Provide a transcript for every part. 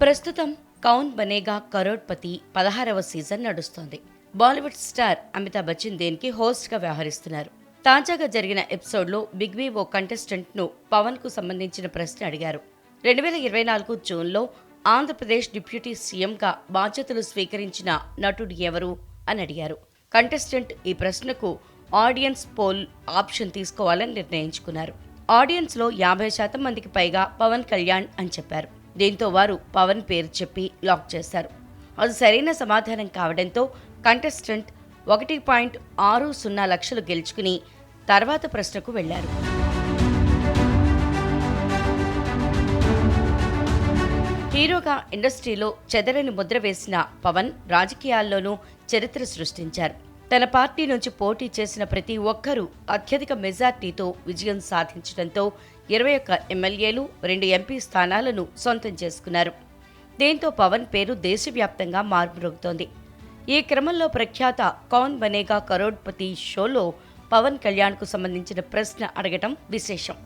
ప్రస్తుతం కౌన్ బనేగా కరోడ్పతి పదహారవ సీజన్ నడుస్తోంది. బాలీవుడ్ స్టార్ అమితాబ్ బచ్చన్ దేనికి హోస్ట్గా వ్యవహరిస్తున్నారు. తాజాగా జరిగిన ఎపిసోడ్లో బిగ్ బి ఓ కంటెస్టెంట్ను పవన్కు సంబంధించిన ప్రశ్న అడిగారు. రెండు వేల ఇరవై నాలుగు జూన్లో ఆంధ్రప్రదేశ్ డిప్యూటీ సీఎంగా బాధ్యతలు స్వీకరించిన నటుడు ఎవరు అని అడిగారు. కంటెస్టెంట్ ఈ ప్రశ్నకు ఆడియన్స్ పోల్ ఆప్షన్ తీసుకోవాలని నిర్ణయించుకున్నారు. ఆడియన్స్లో యాభై శాతం మందికి పైగా పవన్ కళ్యాణ్ అని చెప్పారు. దీంతో వారు పవన్ పేరు చెప్పి లాక్ చేశారు. అది సరైన సమాధానం కావడంతో కంటెస్టెంట్ ఒకటి పాయింట్ ఆరు సున్నా లక్షలు గెలుచుకుని తర్వాత ప్రశ్నకు వెళ్ళారు హీరోగా ఇండస్ట్రీలో చెదరని ముద్ర వేసిన పవన్ రాజకీయాల్లోనూ చరిత్ర సృష్టించారు. తన పార్టీ నుంచి పోటీ చేసిన ప్రతి ఒక్కరూ అత్యధిక మెజార్టీతో విజయం సాధించడంతో ఇరవై ఒక్క ఎమ్మెల్యేలు రెండు ఎంపీ స్థానాలను సొంతం చేసుకున్నారు. దీంతో పవన్ పేరు దేశవ్యాప్తంగా మార్పురోగుతోంది. ఈ క్రమంలో ప్రఖ్యాత కౌన్ బనేగా కరోడ్పతి షోలో పవన్ కళ్యాణ్కు సంబంధించిన ప్రశ్న అడగటం విశేషం.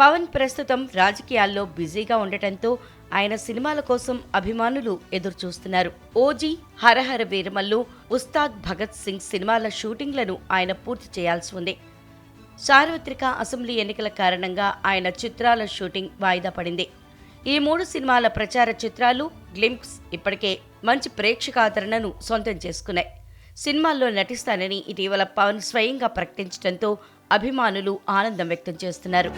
పవన్ ప్రస్తుతం రాజకీయాల్లో బిజీగా ఉండటంతో ఆయన సినిమాల కోసం అభిమానులు ఎదురు చూస్తున్నారు ఓజీ హరహర వీరమల్లు ఉస్తాద్ భగత్ సింగ్ సినిమాల షూటింగ్లను ఆయన పూర్తి చేయాల్సి ఉంది. సార్వత్రిక అసెంబ్లీ ఎన్నికల కారణంగా ఆయన చిత్రాల షూటింగ్ వాయిదా పడింది. ఈ మూడు సినిమాల ప్రచార చిత్రాలు గ్లింప్స్ ఇప్పటికే మంచి ప్రేక్షకాదరణను సొంతం చేసుకున్నాయి. సినిమాల్లో నటిస్తానని ఇటీవల పవన్ స్వయంగా ప్రకటించడంతో అభిమానులు ఆనందం వ్యక్తం చేస్తున్నారు.